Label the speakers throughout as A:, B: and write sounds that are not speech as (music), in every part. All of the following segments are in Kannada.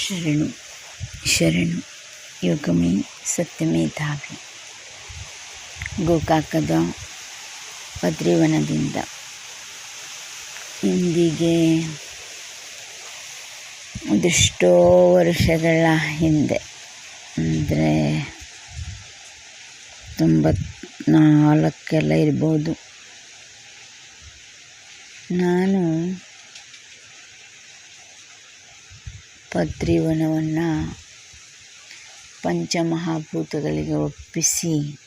A: ಶರಣು ಶರಣು, ಯೋಗಮೇ ಸತ್ಯಮೇ ಧಾವಿ ಗೋಕಾಕದ ಪದ್ರಿವನದಿಂದ ಇಂದಿಗೆ ಒಂದಿಷ್ಟೋ ವರ್ಷಗಳ ಹಿಂದೆ, ಅಂದರೆ ತೊಂಬತ್ನಾಲ್ಕೆಲ್ಲ ಇರ್ಬೋದು, ನಾನು ಬದ್ರಿವನವನ್ನು ಪಂಚಮಹಾಭೂತಗಳಿಗೆ ಒಪ್ಪಿಸಿ.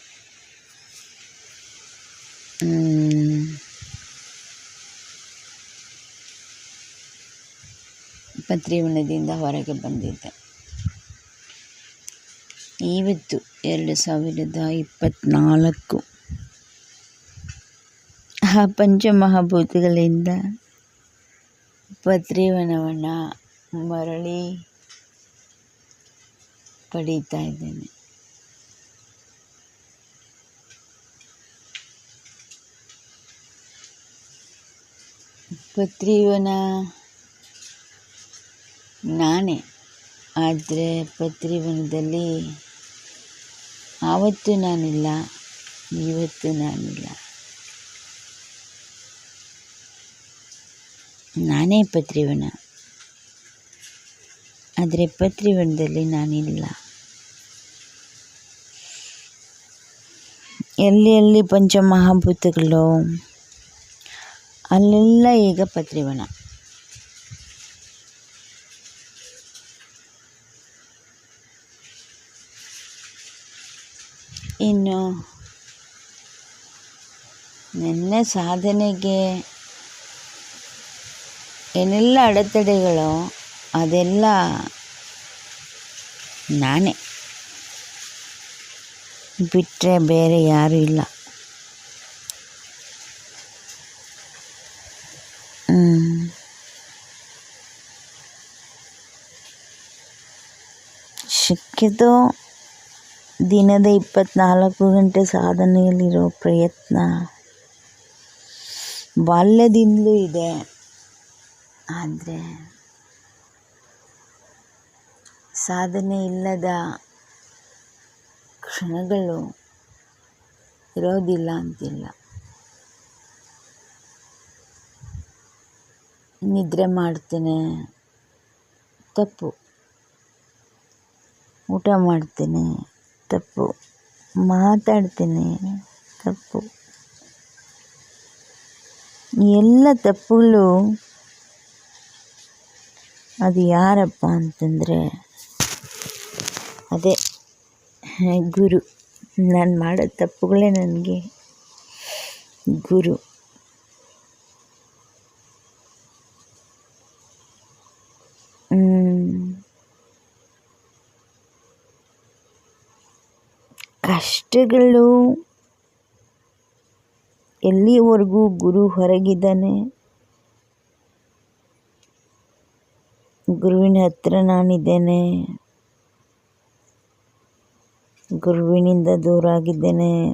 A: ಪದ್ರೀವನದಿಂದ ಹೊರಗೆ ಬಂದಿದ್ದೆ. ಇವತ್ತು ಎರಡು ಸಾವಿರದ ಇಪ್ಪತ್ತ್ನಾಲ್ಕು ಆ ಪಂಚಮಹಾಭೂತಗಳಿಂದ ಬದ್ರಿವನವನ್ನು ಮರಳಿ ಪಡೀತಾ ಇದ್ದೇನೆ. ಪತ್ರೀವನ ನಾನೇ ಆದರೆ ಪತ್ರಿವನದಲ್ಲಿ ಆವತ್ತು ನಾನಿಲ್ಲ ಇವತ್ತು ನಾನಿಲ್ಲ. ನಾನೇ ಬದ್ರಿವನ ಆದರೆ ಬದ್ರಿವನದಲ್ಲಿ ನಾನಿಲ್ಲ. ಎಲ್ಲಿ ಎಲ್ಲಿ ಪಂಚಮಹಾಭೂತಗಳು ಅಲ್ಲೆಲ್ಲ ಈಗ ಪತ್ರಿವನ ಇನ್ನು ನನ್ನ ಸಾಧನೆಗೆ ಏನೆಲ್ಲ ಅಡೆತಡೆಗಳು ಅದೆಲ್ಲ ನಾನೇ. ಬಿಟ್ಟರೆ ಬೇರೆ ಯಾರೂ ಇಲ್ಲ. ಸಿಕ್ಕಿದ್ದು ದಿನದ ಇಪ್ಪತ್ನಾಲ್ಕು ಗಂಟೆ ಸಾಧನೆಯಲ್ಲಿರೋ ಪ್ರಯತ್ನ ಬಾಲ್ಯದಿಂದಲೂ ಇದೆ. ಆದರೆ ಸಾಧನೆ ಇಲ್ಲದ ಕ್ಷಣಗಳು ಇರೋದಿಲ್ಲ ಅಂತಿಲ್ಲ. ನಿದ್ರೆ ಮಾಡ್ತೇನೆ, ತಪ್ಪು. ಊಟ ಮಾಡ್ತೇನೆ, ತಪ್ಪು. ಮಾತಾಡ್ತೇನೆ, ತಪ್ಪು. ಎಲ್ಲ ತಪ್ಪುಗಳು ಅದು ಯಾರಪ್ಪ ಅಂತಂದರೆ ಅದೇ ಗುರು ನಾನು ಮಾಡೋ ತಪ್ಪುಗಳೇ ನನಗೆ. ಗುರು. ಕಷ್ಟಗಳು ಎಲ್ಲಿವರೆಗೂ ಗುರು ಹೊರಗಿದ್ದಾನೆ? ಗುರುವಿನ ಹತ್ರ ನಾನಿದ್ದೇನೆ. ಗುರುವಿನಿಂದ ದೂರ ಆಗಿದ್ದೇನೆ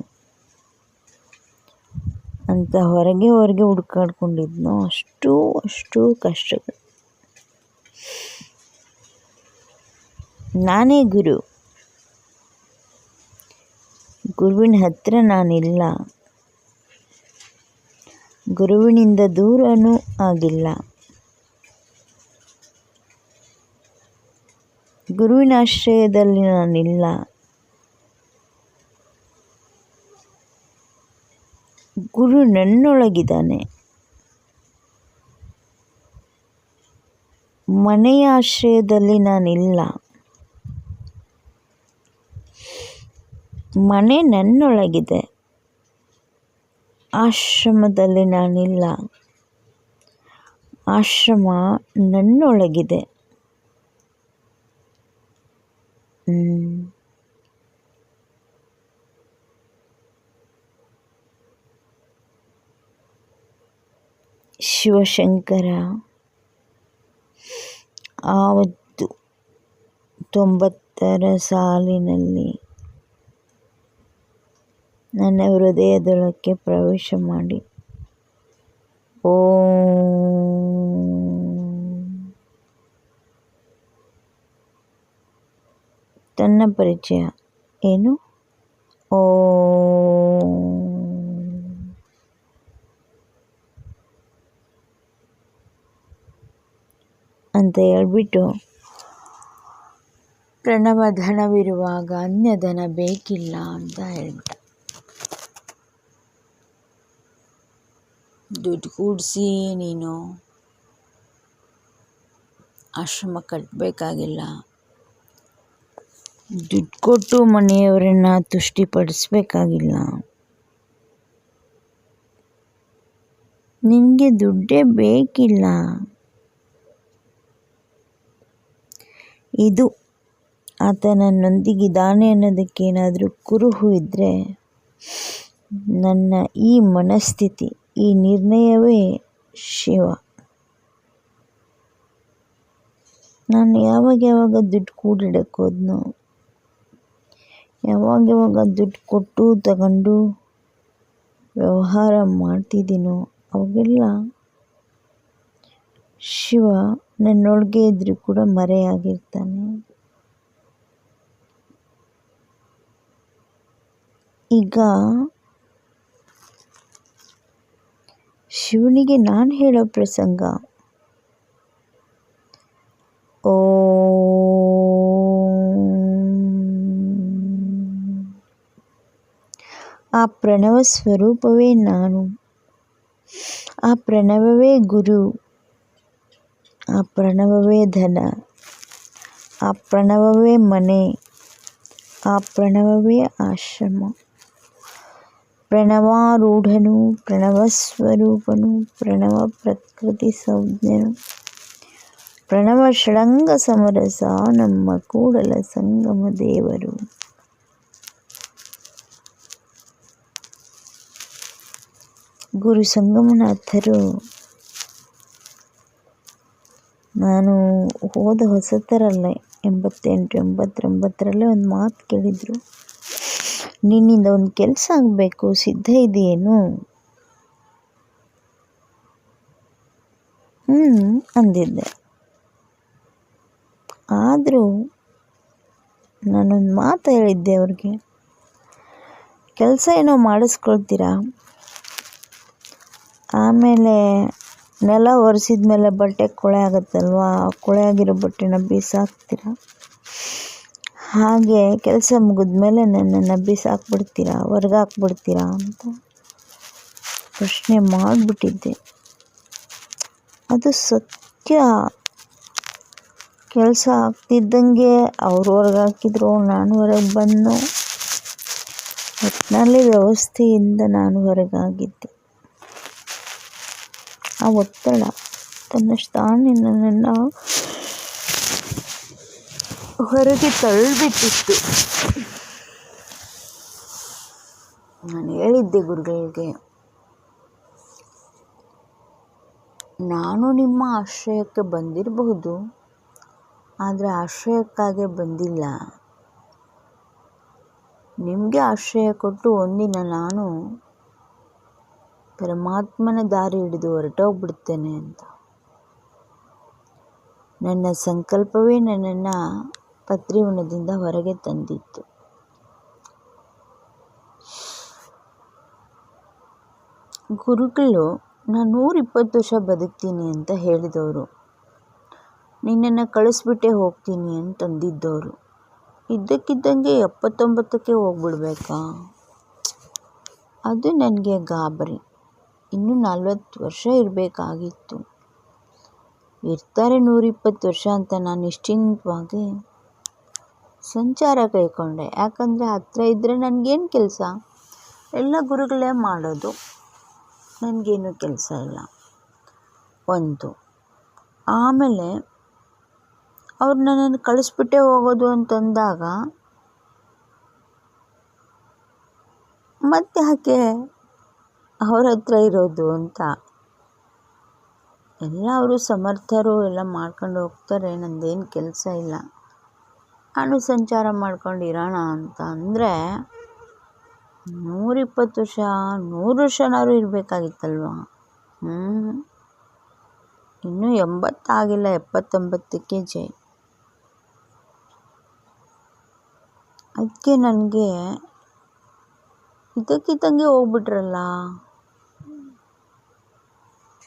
A: ಅಂತ ಹೊರಗೆ ಹೊರಗೆ ಹುಡ್ಕಾಡ್ಕೊಂಡಿದ್ನೋ, ಅಷ್ಟು ಅಷ್ಟು ಕಷ್ಟಗಳು. ನಾನೇ ಗುರು. ಗುರುವಿನ ಹತ್ರ ನಾನಿಲ್ಲ. ಗುರುವಿನಿಂದ ದೂರನೂ ಆಗಿಲ್ಲ. ಗುರುವಿನ ಆಶ್ರಯದಲ್ಲಿ ನಾನಿಲ್ಲ. ಗುರು ನನ್ನೊಳಗಿದ್ದಾನೆ. ಮನೆಯ ಆಶ್ರಯದಲ್ಲಿ ನಾನಿಲ್ಲ. ಮನೆ ನನ್ನೊಳಗಿದೆ. ಆಶ್ರಮದಲ್ಲಿ ನಾನಿಲ್ಲ. ಆಶ್ರಮ ನನ್ನೊಳಗಿದೆ. ಶಿವಶಂಕರ. ಆವತ್ತು ತೊಂಬತ್ತರ ಸಾಲಿನಲ್ಲಿ ನನ್ನ ಹೃದಯದೊಳಕ್ಕೆ ಪ್ರವೇಶ ಮಾಡಿ. ಓ. ತನ್ನ ಪರಿಚಯ ಏನು? ಓ. ಅಂತ ಹೇಳ್ಬಿಟ್ಟು ಪ್ರಣವ ಧನವಿರುವಾಗ ಅನ್ಯ ಧನ ಬೇಕಿಲ್ಲ ಅಂತ ಹೇಳ್ಬಿಟ್ಟ. ದುಡ್ಡು ಕೂಡಿಸಿ ನೀನು ಆಶ್ರಮ ಕಟ್ಟಬೇಕಾಗಿಲ್ಲ ದುಡ್ಡು ಕೊಟ್ಟು ಮನೆಯವರನ್ನು ತುಷ್ಟಿಪಡಿಸ್ಬೇಕಾಗಿಲ್ಲ. ನಿನಗೆ ದುಡ್ಡೇ ಬೇಕಿಲ್ಲ. ಇದು ಆತ ನನ್ನೊಂದಿಗಿದ್ದಾನೆ ಅನ್ನೋದಕ್ಕೆ ಏನಾದರೂ ಕುರುಹು ಇದ್ದರೆ ನನ್ನ ಈ ಮನಸ್ಥಿತಿ, ಈ ನಿರ್ಣಯವೇ ಶಿವ. ನಾನು ಯಾವಾಗ ಯಾವಾಗ ದುಡ್ಡು ಕೂಡಿಡಕ್ಕೆ ಹೋದ್ನೋ, ಯಾವಾಗ ಯಾವಾಗ ದುಡ್ಡು ಕೊಟ್ಟು ತಗೊಂಡು ವ್ಯವಹಾರ ಮಾಡ್ತಿದ್ದೀನೋ ಅವಾಗೆಲ್ಲ ಶಿವ ನನ್ನೊಳಗೆ ಇದ್ದರೂ ಕೂಡ ಮರೆಯಾಗಿರ್ತಾನೆ. ಈಗ ಶಿವನಿಗೆ ನಾನು ಹೇಳೋ ಪ್ರಸಂಗ. ಓ. ಆ ಪ್ರಣವ ಸ್ವರೂಪವೇ ನಾನು. ಆ ಪ್ರಣವವೇ ಗುರು. ಆ ಪ್ರಣವವೇ ಧನ, ಆ ಪ್ರಣವವೇ ಮನೆ, ಆ ಪ್ರಣವವೇ ಆಶ್ರಮ. ಪ್ರಣವಾರೂಢನು, ಪ್ರಣವಸ್ವರೂಪನು, ಪ್ರಣವ ಪ್ರಕೃತಿ ಸಂಜ್ಞನು. ಪ್ರಣವ ಷಡಂಗ ಸಮರಸ, ನಮ್ಮ ಕೂಡಲ ಸಂಗಮ ದೇವರು. ಗುರು ಸಂಗಮನಾಥರು ನಾನು ಹೋದ ಹೊಸತರಲ್ಲೇ ಎಂಬತ್ತೆಂಟು, ಎಂಬತ್ತೊಂಬತ್ತರಲ್ಲೇ ಒಂದು ಮಾತು ಕೇಳಿದರು. ನಿನ್ನಿಂದ ಒಂದು ಕೆಲಸ ಆಗಬೇಕು, ಸಿದ್ಧ ಇದೆಯೇನು? ಹ್ಞೂ ಅಂದಿದ್ದೆ. ಆದರೂ ನಾನೊಂದು ಮಾತು ಹೇಳಿದ್ದೆ ಅವ್ರಿಗೆ. ಕೆಲಸ ಏನೋ ಮಾಡಿಸ್ಕೊಳ್ತೀರಾ? ಆಮೇಲೆ ನೆಲ ಒರೆಸಿದ ಮೇಲೆ ಬಟ್ಟೆ ಕೊಳೆ ಆಗುತ್ತಲ್ವಾ? ಕೊಳೆ ಆಗಿರೋ ಬಟ್ಟೆನ ಬೀಸಾಕ್ತೀರ? ಹಾಗೆ ಕೆಲಸ ಮುಗಿದ್ಮೇಲೆ ನನ್ನನ್ನು ಬೀಸಾಕ್ಬಿಡ್ತೀರಾ? ಹೊರ್ಗಾಕ್ಬಿಡ್ತೀರಾ ಅಂತ ಪ್ರಶ್ನೆ ಮಾಡಿಬಿಟ್ಟಿದ್ದೆ. ಅದು ಸತ್ಯ. ಕೆಲಸ ಆಗ್ತಿದ್ದಂಗೆ ಅವರು ಹೊರಗೆ ಹಾಕಿದ್ರು ನಾನು ಹೊರಗೆ ಬಂದು ಒಟ್ಟಿನಲ್ಲಿ ವ್ಯವಸ್ಥೆಯಿಂದ ನಾನು ಹೊರಗಾಗಿದ್ದೆ. ಆ ಒತ್ತಡ ತನ್ನಷ್ಟು ತಾನೇ ನನ್ನನ್ನು ಹೊರಗೆ ತಳ್ಳಿಬಿಟ್ಟಿತ್ತು. ನಾನು ಹೇಳಿದ್ದೆ ಗುರುಗಳಿಗೆ, ನಾನು ನಿಮ್ಮ ಆಶ್ರಯಕ್ಕೆ ಬಂದಿರಬಹುದು, ಆದರೆ ಆಶ್ರಯಕ್ಕಾಗೆ ಬಂದಿಲ್ಲ. ನಿಮಗೆ ಆಶ್ರಯ ಕೊಟ್ಟು ಒಂದಿನ ನಾನು ಪರಮಾತ್ಮನ ದಾರಿ ಹಿಡಿದು ಹೊರಟೋಗ್ಬಿಡ್ತೇನೆ ಅಂತ. ನನ್ನ ಸಂಕಲ್ಪವೇ ನನ್ನನ್ನು ಪತ್ರಿವನದಿಂದ ಹೊರಗೆ ತಂದಿತ್ತು. ಗುರುಗಳು, ನಾನು ನೂರಿಪ್ಪತ್ತು ವರ್ಷ ಬದುಕ್ತೀನಿ ಅಂತ ಹೇಳಿದವರು. ನಿನ್ನನ್ನು ಕಳಿಸ್ಬಿಟ್ಟೆ ಹೋಗ್ತೀನಿ ಅಂತಂದಿದ್ದವರು. ಇದ್ದಕ್ಕಿದ್ದಂಗೆ ಎಪ್ಪತ್ತೊಂಬತ್ತಕ್ಕೆ ಹೋಗ್ಬಿಡ್ಬೇಕಾ? ಅದು ನನಗೆ ಗಾಬರಿ. ಇನ್ನೂ ನಲ್ವತ್ತು ವರ್ಷ ಇರಬೇಕಾಗಿತ್ತು. ಇರ್ತಾರೆ ನೂರಿಪ್ಪತ್ತು ವರ್ಷ ಅಂತ ನಾನು ನಿಶ್ಚಿಂತವಾಗಿ ಸಂಚಾರ ಕೈಕೊಂಡೆ. ಯಾಕಂದರೆ ಹತ್ತಿರ ಇದ್ದರೆ ನನಗೇನು ಕೆಲಸ? ಎಲ್ಲ ಗುರುಗಳೇ ಮಾಡೋದು. ನನಗೇನು ಕೆಲಸ ಇಲ್ಲ. ಒಂದು, ಆಮೇಲೆ ಅವ್ರು ನನ್ನನ್ನು ಕಳಿಸ್ಬಿಟ್ಟೆ ಹೋಗೋದು ಅಂತಂದಾಗ ಮತ್ತೆ ಯಾಕೆ ಅವ್ರ ಹತ್ರ ಇರೋದು ಅಂತ. ಎಲ್ಲ ಅವರು ಸಮರ್ಥರು, ಎಲ್ಲ ಮಾಡ್ಕೊಂಡು ಹೋಗ್ತಾರೆ, ನಂದೇನು ಕೆಲಸ ಇಲ್ಲ. ನಾನು ಸಂಚಾರ ಮಾಡ್ಕೊಂಡು ಇರೋಣ ಅಂತ ಅಂದರೆ ನೂರಿಪ್ಪತ್ತು ವರ್ಷ, ನೂರು ವರ್ಷನಾದ್ರು ಇರಬೇಕಾಗಿತ್ತಲ್ವ? ಹ್ಞೂ ಇನ್ನೂ ಎಂಬತ್ತಾಗಿಲ್ಲ, ಎಪ್ಪತ್ತೊಂಬತ್ತಕ್ಕೆ ಜೈ. ಅದಕ್ಕೆ ನನಗೆ ಇದಕ್ಕಿದ್ದಂಗೆ ಹೋಗ್ಬಿಟ್ರಲ್ಲ.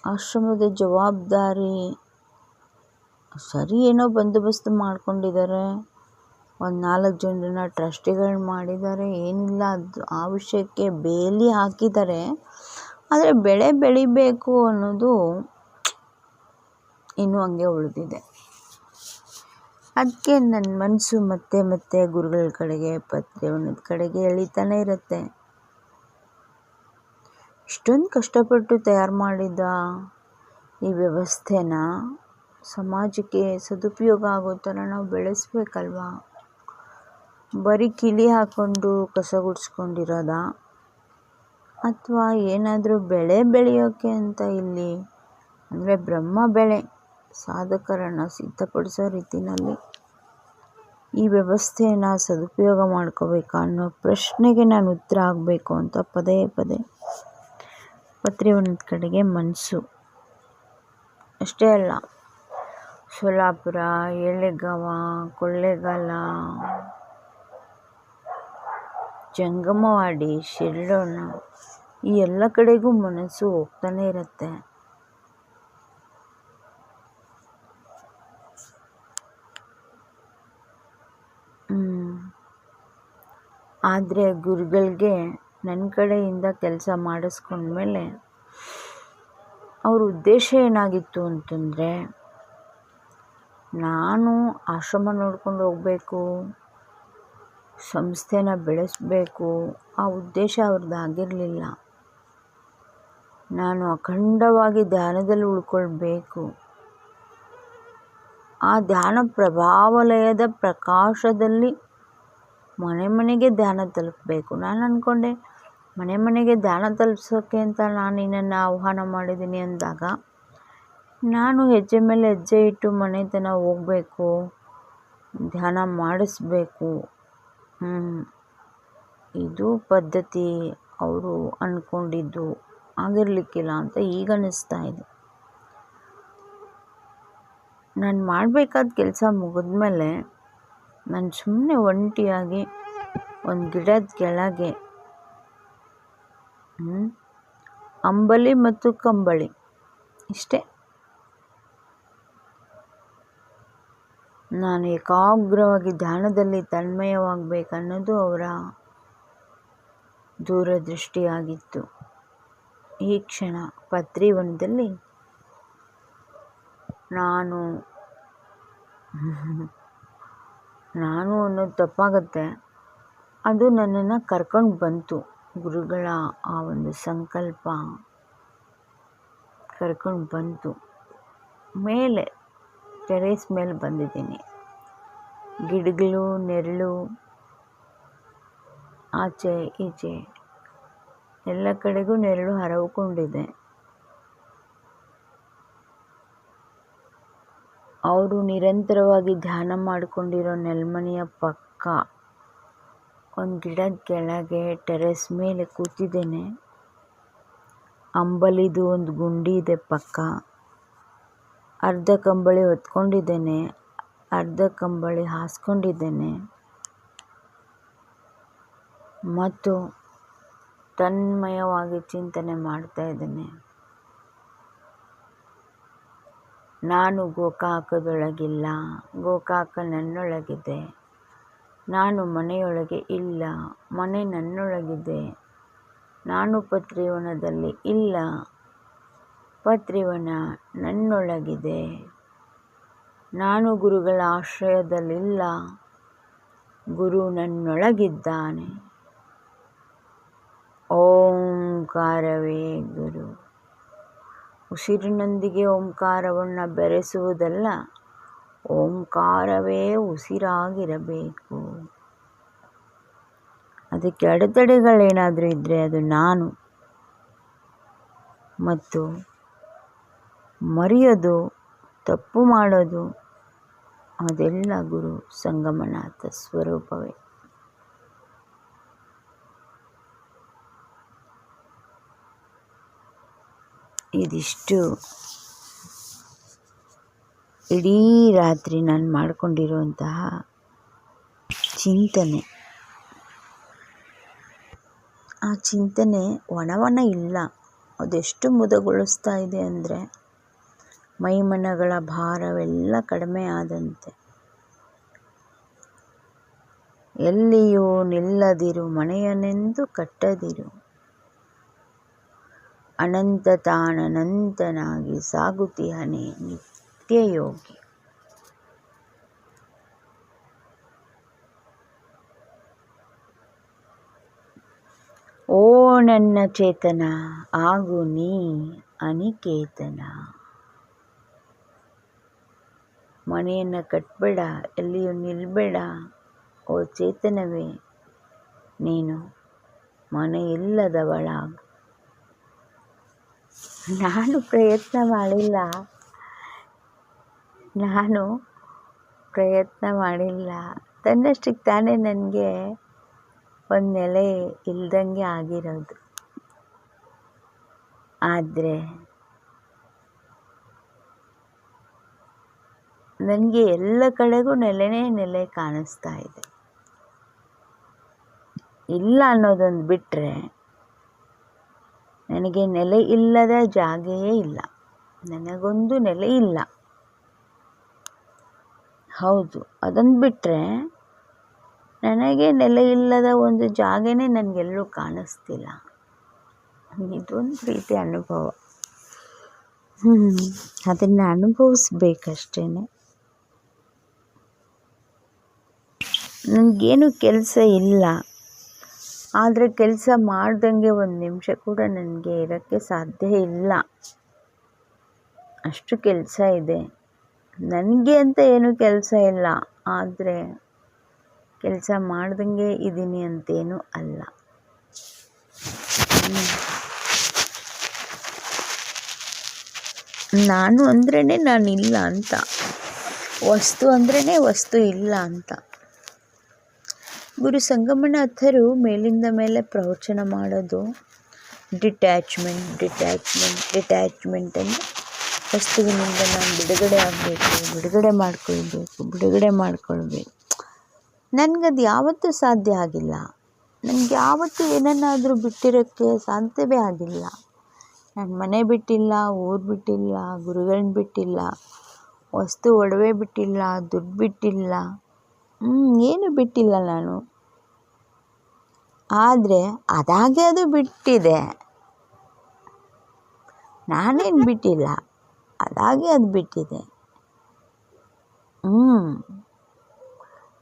A: ಆಶ್ರಮದ ಜವಾಬ್ದಾರಿ. ಸರಿ ಏನೋ ಬಂದೋಬಸ್ತ್ ಮಾಡ್ಕೊಂಡಿದ್ದಾರೆ ಒಂದು ನಾಲ್ಕು ಜನರನ್ನ ಟ್ರಸ್ಟಿಗಳು ಮಾಡಿದ್ದಾರೆ ಏನಿಲ್ಲ, ಅದು ಆ ವಿಷಯಕ್ಕೆ ಬೇಲಿ ಹಾಕಿದ್ದಾರೆ ಆದರೆ ಬೆಳೆ ಬೆಳಿಬೇಕು ಅನ್ನೋದು ಇನ್ನೂ ಹಂಗೆ ಉಳಿದಿದೆ. ಅದಕ್ಕೆ ನನ್ನ ಮನಸ್ಸು ಮತ್ತೆ ಮತ್ತೆ ಗುರುಗಳ ಕಡೆಗೆ ಪತ್ರಿವನದ ಕಡೆಗೆ ಎಳಿತಾನೆ ಇರುತ್ತೆ. ಇಷ್ಟೊಂದು ಕಷ್ಟಪಟ್ಟು ತಯಾರು ಮಾಡಿದ ಈ ವ್ಯವಸ್ಥೆನ ಸಮಾಜಕ್ಕೆ ಸದುಪಯೋಗ ಆಗೋ ಥರ ನಾವು ಬೆಳೆಸ್ಬೇಕಲ್ವಾ? ಬರೀ ಕಿಲಿ ಹಾಕ್ಕೊಂಡು ಕಸ ಗುಡಿಸ್ಕೊಂಡಿರೋದ? ಅಥವಾ ಏನಾದರೂ ಬೆಳೆ ಬೆಳೆಯೋಕ್ಕೆ ಅಂತ ಇಲ್ಲಿ? ಅಂದರೆ ಬ್ರಹ್ಮ ಬೆಳೆ, ಸಾಧಕರನ್ನು ಸಿದ್ಧಪಡಿಸೋ ರೀತಿಯಲ್ಲಿ ಈ ವ್ಯವಸ್ಥೆಯನ್ನು ಸದುಪಯೋಗ ಮಾಡ್ಕೋಬೇಕಾ ಅನ್ನೋ ಪ್ರಶ್ನೆಗೆ ನಾನು ಉತ್ತರ ಆಗಬೇಕು ಅಂತ ಪದೇ ಪದೇ. ಪತ್ರಿವನದ ಕಡೆಗೆ ಮನಸ್ಸು ಅಷ್ಟೇ ಅಲ್ಲ ಸೊಲ್ಲಾಪುರ ಎಳೆಗಾವ ಕೊಳ್ಳೇಗಾಲ, ಜಂಗಮವಾಡಿ, ಶಿರ್ಡೋಣ, ಈ ಎಲ್ಲ ಕಡೆಗೂ ಮನಸ್ಸು ಹೋಗ್ತಾನೆ ಇರುತ್ತೆ. ಆದರೆ ಗುರುಗಳಿಗೆ ನನ್ನ ಕಡೆಯಿಂದ ಕೆಲಸ ಮಾಡಿಸ್ಕೊಂಡ್ಮೇಲೆ ಅವ್ರ ಉದ್ದೇಶ ಏನಾಗಿತ್ತು ಅಂತಂದರೆ, ನಾನು ಆಶ್ರಮ ನೋಡ್ಕೊಂಡು ಹೋಗಬೇಕು, ಸಂಸ್ಥೆನ ಬೆಳೆಸಬೇಕು, ಆ ಉದ್ದೇಶ ಅವ್ರದ್ದಾಗಿರಲಿಲ್ಲ ನಾನು ಅಖಂಡವಾಗಿ ಧ್ಯಾನದಲ್ಲಿ ಉಳ್ಕೊಳ್ಬೇಕು. ಆ ಧ್ಯಾನ ಪ್ರಭಾವಲಯದ ಪ್ರಕಾಶದಲ್ಲಿ ಮನೆ ಮನೆಗೆ ಧ್ಯಾನ ತಲುಪಬೇಕು. ನಾನು ಅಂದ್ಕೊಂಡೆ ಮನೆ ಮನೆಗೆ ಧ್ಯಾನ ತಲುಪಿಸೋಕೆ ಅಂತ ನಾನು ನಿನ್ನನ್ನು ಆಹ್ವಾನ ಮಾಡಿದ್ದೀನಿ ಅಂದಾಗ, ನಾನು ಹೆಜ್ಜೆ ಮೇಲೆ ಹೆಜ್ಜೆ ಇಟ್ಟು ಮನೆ ತನಕ ಹೋಗಬೇಕು, ಧ್ಯಾನ ಮಾಡಿಸ್ಬೇಕು. ಇದು ಪದ್ಧತಿ ಅವರು ಅಂದ್ಕೊಂಡಿದ್ದು ಆಗಿರಲಿಕ್ಕಿಲ್ಲ ಅಂತ ಈಗ ಅನ್ನಿಸ್ತಾ ಇದೆ. ನಾನು ಮಾಡಬೇಕಾದ ಕೆಲಸ ಮುಗಿದ್ಮೇಲೆ ನಾನು ಸುಮ್ಮನೆ ಒಂಟಿಯಾಗಿ ಒಂದು ಗಿಡದ ಕೆಳಗೆ ಅಂಬಲಿ ಮತ್ತು ಕಂಬಳಿ. ಇಷ್ಟೇ. ನಾನು ಏಕಾಗ್ರವಾಗಿ ಧ್ಯಾನದಲ್ಲಿ ತನ್ಮಯವಾಗಬೇಕನ್ನೋದು ಅವರ ದೂರದೃಷ್ಟಿಯಾಗಿತ್ತು. ಈ ಕ್ಷಣ ಪತ್ರಿವನದಲ್ಲಿ ನಾನು (laughs) ನಾನು ಅನ್ನೋದು ತಪ್ಪಾಗುತ್ತೆ. ಅದು ನನ್ನನ್ನು ಕರ್ಕೊಂಡು ಬಂತು. ಗುರುಗಳ ಆ ಒಂದು ಸಂಕಲ್ಪ ಕರ್ಕೊಂಡು ಬಂತು. ಮೇಲೆ ಟೆರೇಸ್ ಮೇಲೆ ಬಂದಿದ್ದೀನಿ. ಗಿಡಗಳು, ನೆರಳು, ಆಚೆ, ಈಚೆ, ಎಲ್ಲ ಕಡೆಗೂ ನೆರಳು ಹರವುಕೊಂಡಿದೆ ಅವರು ನಿರಂತರವಾಗಿ ಧ್ಯಾನ ಮಾಡಿಕೊಂಡಿರೋ ನೆಲ್ಮನೆಯ ಪಕ್ಕ ಒಂದು ಗಿಡದ ಕೆಳಗೆ ಟೆರೆಸ್ ಮೇಲೆ ಕೂತಿದ್ದೇನೆ. ಅಂಬಲಿದು ಒಂದು ಗುಂಡಿ ಇದೆ ಪಕ್ಕ. ಅರ್ಧ ಕಂಬಳಿ ಹೊತ್ಕೊಂಡಿದ್ದೇನೆ. ಅರ್ಧ ಕಂಬಳಿ ಹಾಸ್ಕೊಂಡಿದ್ದೇನೆ. ಮತ್ತು ತನ್ಮಯವಾಗಿ ಚಿಂತನೆ ಮಾಡ್ತಾ ಇದ್ದೇನೆ. ನಾನು ಗೋಕಾಕದೊಳಗಿಲ್ಲ. ಗೋಕಾಕ ನನ್ನೊಳಗಿದೆ. ನಾನು ಮನೆಯೊಳಗೆ ಇಲ್ಲ, ಮನೆ ನನ್ನೊಳಗಿದೆ. ನಾನು ಪತ್ರಿವನದಲ್ಲಿ ಇಲ್ಲ ಪತ್ರಿವನ ನನ್ನೊಳಗಿದೆ. ನಾನು ಗುರುಗಳ ಆಶ್ರಯದಲ್ಲಿಲ್ಲ, ಗುರು ನನ್ನೊಳಗಿದ್ದಾನೆ. ಓಂಕಾರವೇ ಗುರು. ಉಸಿರಿನೊಂದಿಗೆ ಓಂಕಾರವನ್ನು ಬೆರೆಸುವುದಲ್ಲ ಓಂಕಾರವೇ ಉಸಿರಾಗಿರಬೇಕು. ಅದಕ್ಕೆ ಅಡೆತಡೆಗಳೇನಾದರೂ ಇದ್ದರೆ ಅದು ನಾನು. ಮತ್ತು ಮರೆಯೋದು, ತಪ್ಪು ಮಾಡೋದು, ಅದೆಲ್ಲ ಗುರು ಸಂಗಮನಾಥ ಸ್ವರೂಪವೇ. ಇದಿಷ್ಟು. ಇಡೀ ರಾತ್ರಿ ನಾನು ಮಾಡಿಕೊಂಡಿರುವಂತಹ ಚಿಂತನೆ. ಆ ಚಿಂತನೆ ಒಣವನ ಇಲ್ಲ. ಅದೆಷ್ಟು ಮುದಗೊಳಿಸ್ತಾ ಇದೆ ಅಂದರೆ ಮೈಮನಗಳ ಭಾರವೆಲ್ಲ ಕಡಿಮೆ ಆದಂತೆ. ಎಲ್ಲಿಯೂ ನಿಲ್ಲದಿರು, ಮನೆಯನೆಂದು ಕಟ್ಟದಿರು. ಅನಂತ ತಾನನಂತನಾಗಿ ಸಾಗುತ್ತಿಹನೆ ನಿತ್ಯಯೋಗಿ ಓ ನನ್ನ ಚೇತನ, ಆಗು ನೀ ಅನಿಕೇತನ. ಮನೆಯನ್ನು ಕಟ್ಟಬೇಡ ಎಲ್ಲಿಯೂ ನಿಲ್ಬೇಡ. ಓ ಚೇತನವೇ, ನೀನು ಮನೆಯಿಲ್ಲದವಳಾಗು. ನಾನು ಪ್ರಯತ್ನ ಮಾಡಿಲ್ಲ. ನಾನು ಪ್ರಯತ್ನ ಮಾಡಿಲ್ಲ. ತನ್ನಷ್ಟಕ್ಕೆ ತಾನೇ ನನಗೆ ಒಂದು ನೆಲೆ ಇಲ್ದಂಗೆ ಆಗಿರೋದು. ಆದರೆ ನನಗೆ ಎಲ್ಲ ಕಡೆಗೂ ನೆಲೆನೇ ನೆಲೆ ಕಾಣಿಸ್ತಾ ಇದೆ. ಇಲ್ಲ ಅನ್ನೋದೊಂದು ಬಿಟ್ಟರೆ ನನಗೆ ನೆಲೆ ಇಲ್ಲದ ಜಾಗೆಯೇ ಇಲ್ಲ. ನನಗೊಂದು ನೆಲೆ ಇಲ್ಲ. ಹೌದು. ಅದನ್ನು ಬಿಟ್ಟರೆ ನನಗೆ ನೆಲೆಯಿಲ್ಲದ ಒಂದು ಜಾಗನೇ ನನಗೆಲ್ಲೂ ಕಾಣಿಸ್ತಿಲ್ಲ. ಇದೊಂದು ರೀತಿ ಅನುಭವ. ಹ್ಞೂ ಅದನ್ನು ಅನುಭವಿಸ್ಬೇಕಷ್ಟೇ ನನಗೇನು ಕೆಲಸ ಇಲ್ಲ. ಆದರೆ ಕೆಲಸ ಮಾಡ್ದಂಗೆ ಒಂದು ನಿಮಿಷ ಕೂಡ ನನಗೆ ಇರೋಕ್ಕೆ ಸಾಧ್ಯ ಇಲ್ಲ. ಅಷ್ಟು ಕೆಲಸ ಇದೆ. ನನಗೆ ಅಂತ ಏನೂ ಕೆಲಸ ಇಲ್ಲ, ಆದರೆ ಕೆಲಸ ಮಾಡ್ದಂಗೆ ಇದ್ದೀನಿ ಅಂತೇನೂ ಅಲ್ಲ. ನಾನು ಅಂದ್ರೇ ನಾನಿಲ್ಲ ಅಂತ. ವಸ್ತು ಅಂದ್ರೇ ವಸ್ತು ಇಲ್ಲ ಅಂತ. ಗುರು ಸಂಗಮನಾಥರು ಮೇಲಿಂದ ಮೇಲೆ ಪ್ರವಚನ ಮಾಡೋದು ಡಿಟ್ಯಾಚ್ಮೆಂಟ್ ಡಿಟ್ಯಾಚ್ಮೆಂಟ್ ಡಿಟ್ಯಾಚ್ಮೆಂಟ್ ಅಂದರೆ ವಸ್ತುವಿನಿಂದ ನಾನು ಬಿಡುಗಡೆ ಆಗಬೇಕು, ಬಿಡುಗಡೆ ಮಾಡ್ಕೊಳ್ಬೇಕು, ಬಿಡುಗಡೆ ಮಾಡಿಕೊಳ್ಬೇಕು. ನನಗದು ಯಾವತ್ತೂ ಸಾಧ್ಯ ಆಗಿಲ್ಲ. ನನಗೆ ಯಾವತ್ತೂ ಏನನ್ನಾದರೂ ಬಿಟ್ಟಿರೋಕ್ಕೆ ಸಾಧ್ಯವೇ ಆಗಿಲ್ಲ. ನಾನು ಮನೆ ಬಿಟ್ಟಿಲ್ಲ, ಊರು ಬಿಟ್ಟಿಲ್ಲ ಗುರುಗಳನ್ನ ಬಿಟ್ಟಿಲ್ಲ, ವಸ್ತು ಒಡವೆ ಬಿಟ್ಟಿಲ್ಲ, ದುಡ್ಡು ಬಿಟ್ಟಿಲ್ಲ. ಏನು ಬಿಟ್ಟಿಲ್ಲ ನಾನು. ಆದರೆ ಅದಾಗೆ ಅದು ಬಿಟ್ಟಿದೆ. ನಾನೇನು ಬಿಟ್ಟಿಲ್ಲ. ಅದಾಗೆ ಅದು ಬಿಟ್ಟಿದೆ. ಹ್ಞೂ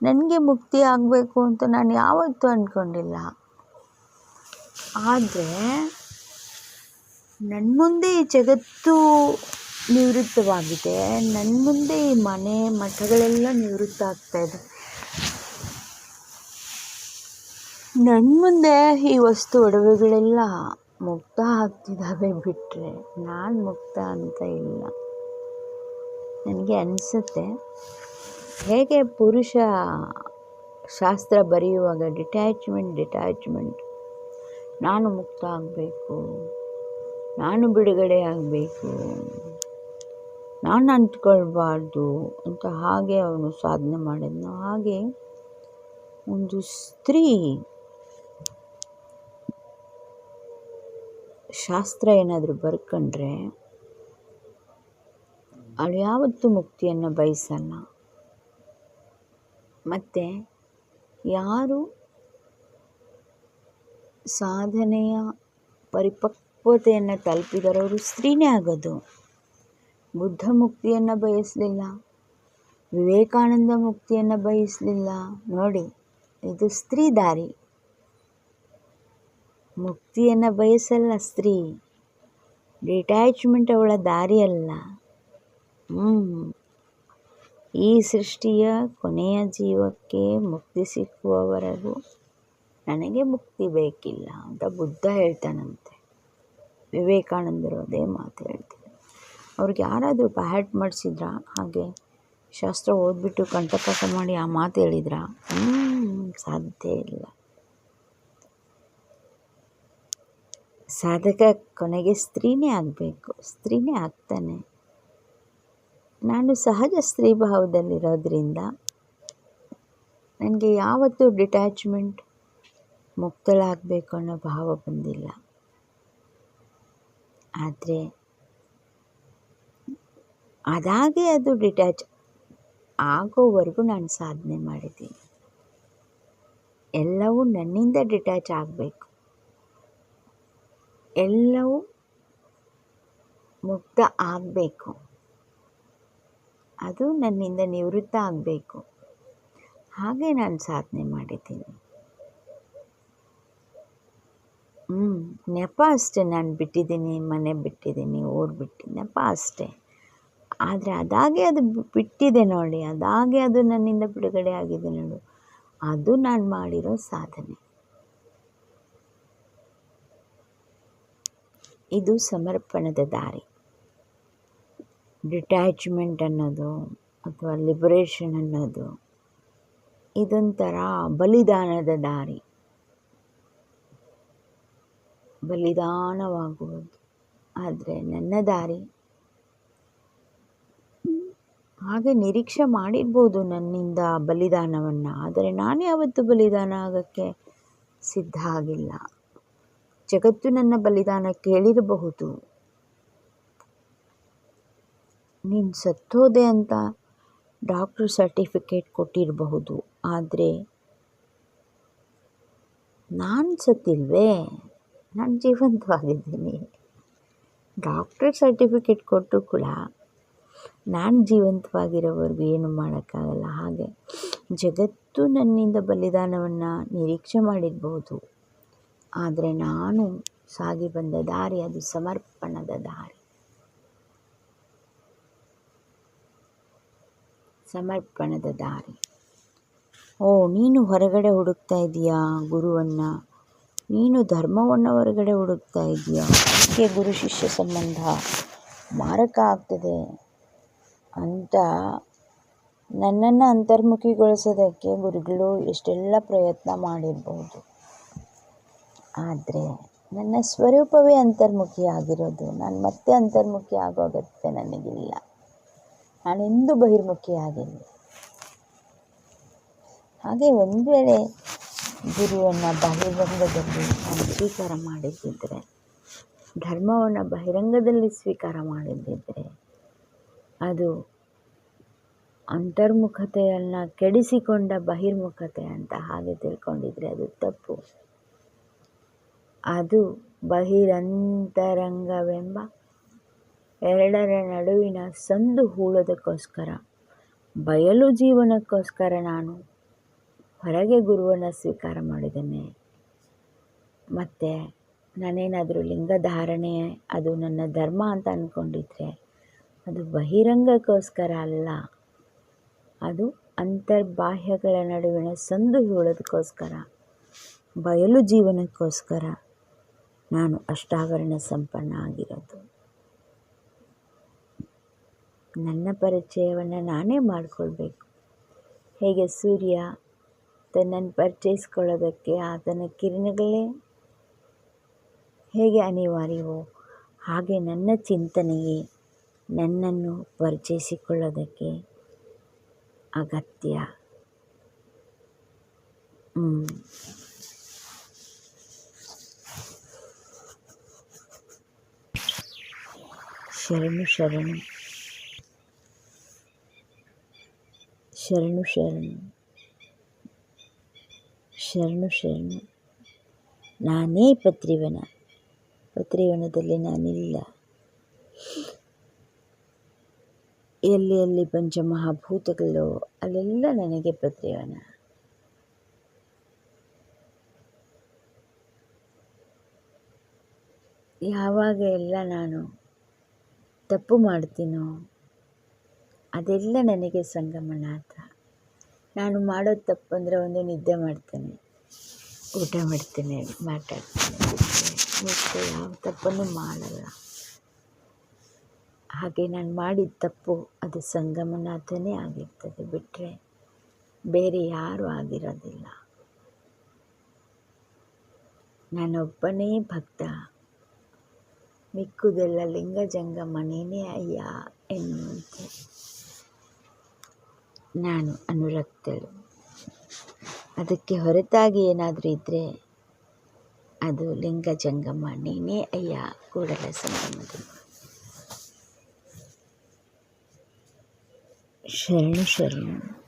A: ನನಗೆ ಮುಕ್ತಿ ಆಗಬೇಕು ಅಂತ ನಾನು ಯಾವತ್ತೂ ಅಂದ್ಕೊಂಡಿಲ್ಲ ಆದರೆ ನನ್ನ ಮುಂದೆ ಈ ಜಗತ್ತು ನಿವೃತ್ತವಾಗಿದೆ. ನನ್ನ ಮುಂದೆ ಈ ಮನೆ, ಮಠಗಳೆಲ್ಲ ನಿವೃತ್ತ ಆಗ್ತಾಯಿದೆ ನನ್ನ ಮುಂದೆ ಈ ವಸ್ತು, ಒಡವೆಗಳೆಲ್ಲ ಮುಕ್ತ ಆಗ್ತಿದ್ದಾವೆ ಬಿಟ್ಟರೆ ನಾನು ಮುಕ್ತ ಅಂತ ಇಲ್ಲ. ನನಗೆ ಅನಿಸುತ್ತೆ. ಹೇಗೆ ಪುರುಷ ಶಾಸ್ತ್ರ ಬರೆಯುವಾಗ ಡಿಟ್ಯಾಚ್ಮೆಂಟ್ ಡಿಟ್ಯಾಚ್ಮೆಂಟ್ ನಾನು ಮುಕ್ತ ಆಗಬೇಕು. ನಾನು ಬಿಡುಗಡೆ ಆಗಬೇಕು. ನಾನು ಅಂತ್ಕೊಳ್ಬಾರ್ದು ಅಂತ ಹಾಗೆ ಅವನು ಸಾಧನೆ ಮಾಡಿದ್ನು. ಹಾಗೆ ಒಂದು ಸ್ತ್ರೀ ಶಾಸ್ತ್ರ ಏನಾದರೂ ಬರ್ಕೊಂಡ್ರೆ ಅವಳು ಯಾವತ್ತೂ ಮುಕ್ತಿಯನ್ನು ಬಯಸಲ್ಲ. ಮತ್ತು ಯಾರು ಸಾಧನೆಯ ಪರಿಪಕ್ವತೆಯನ್ನು ತಲುಪಿದರೆ ಅವರು ಸ್ತ್ರೀನೇ ಆಗೋದು. ಬುದ್ಧ ಮುಕ್ತಿಯನ್ನು ಬಯಸಲಿಲ್ಲ, ವಿವೇಕಾನಂದ ಮುಕ್ತಿಯನ್ನು ಬಯಸಲಿಲ್ಲ. ನೋಡಿ, ಇದು ಸ್ತ್ರೀ ದಾರಿ. ಮುಕ್ತಿಯನ್ನು ಬಯಸಲ್ಲ ಸ್ತ್ರೀ. ಡಿಟ್ಯಾಚ್ಮೆಂಟ್ ಅವಳ ದಾರಿ ಅಲ್ಲ ಹ್ಞೂ ಈ ಸೃಷ್ಟಿಯ ಕೊನೆಯ ಜೀವಕ್ಕೆ ಮುಕ್ತಿ ಸಿಕ್ಕುವವರೆಗೂ ನನಗೆ ಮುಕ್ತಿ ಬೇಕಿಲ್ಲ ಅಂತ ಬುದ್ಧ ಹೇಳ್ತಾನಂತೆ. ವಿವೇಕಾನಂದರು ಅದೇ ಮಾತು ಹೇಳ್ತಾರೆ. ಅವ್ರಿಗೆ ಯಾರಾದರೂ ಬ್ಯಾಟ್ ಮಾಡಿಸಿದ್ರಾ ಹಾಗೆ ಶಾಸ್ತ್ರ ಓದ್ಬಿಟ್ಟು ಕಂಠಪಾಠ ಮಾಡಿ ಆ ಮಾತು ಹೇಳಿದ್ರಾ? ಸಾಧ್ಯ ಇಲ್ಲ. ಸಾಧಕ ಕೊನೆಗೆ ಸ್ತ್ರೀನೇ ಆಗಬೇಕು. ಸ್ತ್ರೀನೇ ಆಗ್ತಾನೆ. ನಾನು ಸಹಜ ಸ್ತ್ರೀ ಭಾವದಲ್ಲಿರೋದ್ರಿಂದ ನನಗೆ ಯಾವತ್ತೂ ಡಿಟ್ಯಾಚ್ಮೆಂಟ್ ಮುಕ್ತಳಾಗಬೇಕು ಅನ್ನೋ ಭಾವ ಬಂದಿಲ್ಲ. ಆದರೆ ಅದಾಗೆ ಅದು ಡಿಟ್ಯಾಚ್ ಆಗೋವರೆಗೂ ನಾನು ಸಾಧನೆ ಮಾಡಿದ್ದೀನಿ. ಎಲ್ಲವೂ ನನ್ನಿಂದ ಡಿಟ್ಯಾಚ್ ಆಗಬೇಕು. ಎಲ್ಲವೂ ಮುಕ್ತ ಆಗಬೇಕು. ಅದು ನನ್ನಿಂದ ನಿವೃತ್ತ ಆಗಬೇಕು. ಹಾಗೆ ನಾನು ಸಾಧನೆ ಮಾಡಿದ್ದೀನಿ. ಹ್ಞೂ ನೆಪ ಅಷ್ಟೇ. ನಾನು ಬಿಟ್ಟಿದ್ದೀನಿ, ಮನೆ ಬಿಟ್ಟಿದ್ದೀನಿ, ಊರು ಬಿಟ್ಟು ನೆಪ ಅಷ್ಟೇ. ಆದರೆ ಅದಾಗೆ ಅದು ಬಿಟ್ಟಿದೆ ನೋಡಿ. ಅದಾಗೆ ಅದು ನನ್ನಿಂದ ಬಿಡುಗಡೆ ಆಗಿದೆ ನೋಡು. ಅದು ನಾನು ಮಾಡಿರೋ ಸಾಧನೆ. ಇದು ಸಮರ್ಪಣದ ದಾರಿ. ಡಿಟ್ಯಾಚ್ಮೆಂಟ್ ಅನ್ನೋದು ಅಥವಾ ಲಿಬರೇಷನ್ ಅನ್ನೋದು ಇದೊಂಥರ ಬಲಿದಾನದ ದಾರಿ. ಬಲಿದಾನವಾಗುವುದು. ಆದರೆ ನನ್ನ ದಾರಿ? ಹಾಗೆ ನಿರೀಕ್ಷೆ ಮಾಡಿರ್ಬೋದು ನನ್ನಿಂದ ಬಲಿದಾನವನ್ನು, ಆದರೆ ನಾನು ಯಾವತ್ತೂ ಬಲಿದಾನ ಆಗೋಕ್ಕೆ ಸಿದ್ಧ ಆಗಿಲ್ಲ. ಜಗತ್ತು ನನ್ನ ಬಲಿದಾನ ಕೇಳಿರಬಹುದು. ನೀನು ಸತ್ತೋದೆ ಅಂತ ಡಾಕ್ಟ್ರ್ ಸರ್ಟಿಫಿಕೇಟ್ ಕೊಟ್ಟಿರಬಹುದು. ಆದರೆ ನಾನು ಸತ್ತಿಲ್ವೇ? ನಾನು ಜೀವಂತವಾಗಿದ್ದೀನಿ. ಡಾಕ್ಟ್ರ್ ಸರ್ಟಿಫಿಕೇಟ್ ಕೊಟ್ಟರು ಕೂಡ ನಾನು ಜೀವಂತವಾಗಿರೋವರೆಗೂ ಏನು ಮಾಡೋಕ್ಕಾಗಲ್ಲ. ಹಾಗೆ ಜಗತ್ತು ನನ್ನಿಂದ ಬಲಿದಾನವನ್ನು ನಿರೀಕ್ಷೆ ಮಾಡಿರ್ಬೋದು ಆದರೆ ನಾನು ಸಾಗಿ ಬಂದ ದಾರಿ ಅದು ಸಮರ್ಪಣದ ದಾರಿ. ಸಮರ್ಪಣದ ದಾರಿ. ಓ, ನೀನು ಹೊರಗಡೆ ಹುಡುಕ್ತಾ ಇದೀಯಾ ಗುರುವನ್ನು? ನೀನು ಧರ್ಮವನ್ನು ಹೊರಗಡೆ ಹುಡುಕ್ತಾ ಇದೆಯಾ? ಅದಕ್ಕೆ ಗುರು ಶಿಷ್ಯ ಸಂಬಂಧ? ಮಾರಕ ಆಗ್ತದೆ ಅಂತ ನನ್ನನ್ನು ಅಂತರ್ಮುಖಿಗೊಳಿಸೋದಕ್ಕೆ ಗುರುಗಳು ಎಷ್ಟೆಲ್ಲ ಪ್ರಯತ್ನ ಮಾಡಿರ್ಬೋದು. ಆದರೆ ನನ್ನ ಸ್ವರೂಪವೇ ಅಂತರ್ಮುಖಿ ಆಗಿರೋದು ನಾನು ಮತ್ತೆ ಅಂತರ್ಮುಖಿ ಆಗೋ ಅಗತ್ಯ ನನಗಿಲ್ಲ. ನಾನೆಂದೂ ಬಹಿರ್ಮುಖಿಯಾಗಿಲ್ಲ. ಹಾಗೆ ಒಂದು ವೇಳೆ ಗುರುವನ್ನು ಬಹಿರಂಗದಲ್ಲಿ ನಾನು ಸ್ವೀಕಾರ ಮಾಡಿದ್ದಿದ್ದರೆ ಧರ್ಮವನ್ನು ಬಹಿರಂಗದಲ್ಲಿ ಸ್ವೀಕಾರ ಮಾಡಿದ್ದಿದ್ದರೆ ಅದು ಅಂತರ್ಮುಖತೆಯನ್ನು ಕೆಡಿಸಿಕೊಂಡ ಬಹಿರ್ಮುಖತೆ ಅಂತ ಹಾಗೆ ತಿಳ್ಕೊಂಡಿದ್ರೆ ಅದು ತಪ್ಪು. ಅದು ಬಹಿರಂತರಂಗವೆಂಬ ಎರಡರ ನಡುವಿನ ಸಂದು ಹೂಳೋದಕ್ಕೋಸ್ಕರ, ಬಯಲು ಜೀವನಕ್ಕೋಸ್ಕರ ನಾನು ಹೊರಗೆ ಗುರುವನ್ನು ಸ್ವೀಕಾರ ಮಾಡಿದ್ದೇನೆ. ಮತ್ತು ನಾನೇನಾದರೂ ಲಿಂಗಧಾರಣೆ ಅದು ನನ್ನ ಧರ್ಮ ಅಂತ ಅಂದ್ಕೊಂಡಿದ್ರೆ ಅದು ಬಹಿರಂಗಕ್ಕೋಸ್ಕರ ಅಲ್ಲ. ಅದು ಅಂತರ್ಬಾಹ್ಯಗಳ ನಡುವಿನ ಸಂದು ಹೂಳೋದಕ್ಕೋಸ್ಕರ, ಬಯಲು ಜೀವನಕ್ಕೋಸ್ಕರ ನಾನು ಅಷ್ಟಾವರಣ ಸಂಪನ್ನ ಆಗಿರೋದು. ನನ್ನ ಪರಿಚಯವನ್ನು ನಾನೇ ಮಾಡಿಕೊಳ್ಬೇಕು. ಹೇಗೆ ಸೂರ್ಯ ತನ್ನನ್ನು ಪರಿಚಯಿಸ್ಕೊಳ್ಳೋದಕ್ಕೆ ಆತನ ಕಿರಣಗಳೇ? ಹೇಗೆ ಅನಿವಾರ್ಯವೋ, ಹಾಗೆ ನನ್ನ ಚಿಂತನೆಯೇ ನನ್ನನ್ನು ಪರಿಚಯಿಸಿಕೊಳ್ಳೋದಕ್ಕೆ ಅಗತ್ಯ. ಶರಣು ಶರಣು. ಶರಣು ಶರಣು. ಶರಣು ಶರಣು. ನಾನೇ ಪತ್ರಿವನ. ಪತ್ರಿವನದಲ್ಲಿ ನಾನಿಲ್ಲ. ಎಲ್ಲಿ ಎಲ್ಲಿ ಪಂಚಮಹಾಭೂತಗಳು ಅಲ್ಲೆಲ್ಲ ನನಗೆ ಪತ್ರಿವನ. ಯಾವಾಗ ಎಲ್ಲ ನಾನು ತಪ್ಪು ಮಾಡ್ತೀನೋ ಅದೆಲ್ಲ ನನಗೆ ಸಂಗಮನಾಥ ನಾನು ಮಾಡೋದು ತಪ್ಪು ಅಂದರೆ ಒಂದು ನಿದ್ದೆ ಮಾಡ್ತೇನೆ. ಊಟ ಮಾಡ್ತೇನೆ, ಮಾತಾಡ್ತೇನೆ. ಮತ್ತು ಯಾವ ತಪ್ಪನ್ನು ಮಾಡಲ್ಲ. ಹಾಗೆ ನಾನು ಮಾಡಿದ ತಪ್ಪು ಅದು ಸಂಗಮನಾಥನೇ ಆಗಿರ್ತದೆ ಬಿಟ್ಟರೆ ಬೇರೆ ಯಾರೂ ಆಗಿರೋದಿಲ್ಲ. ನಾನೊಬ್ಬನೇ ಭಕ್ತ. ಮಿಕ್ಕುದೆಲ್ಲ ಲಿಂಗ ಜಂಗಮನೇನೇ ಅಯ್ಯ ಎನ್ನುವಂತೆ. ನಾನು ಅನುರಕ್ತಳು. ಅದಕ್ಕೆ ಹೊರತಾಗಿ ಏನಾದರೂ ಇದ್ದರೆ ಅದು ಲಿಂಗ ಜಂಗಮ ನೀನೇ ಅಯ್ಯ ಕೂಡಲ ಸಂಗಮದ ಶರಣು ಶರಣು.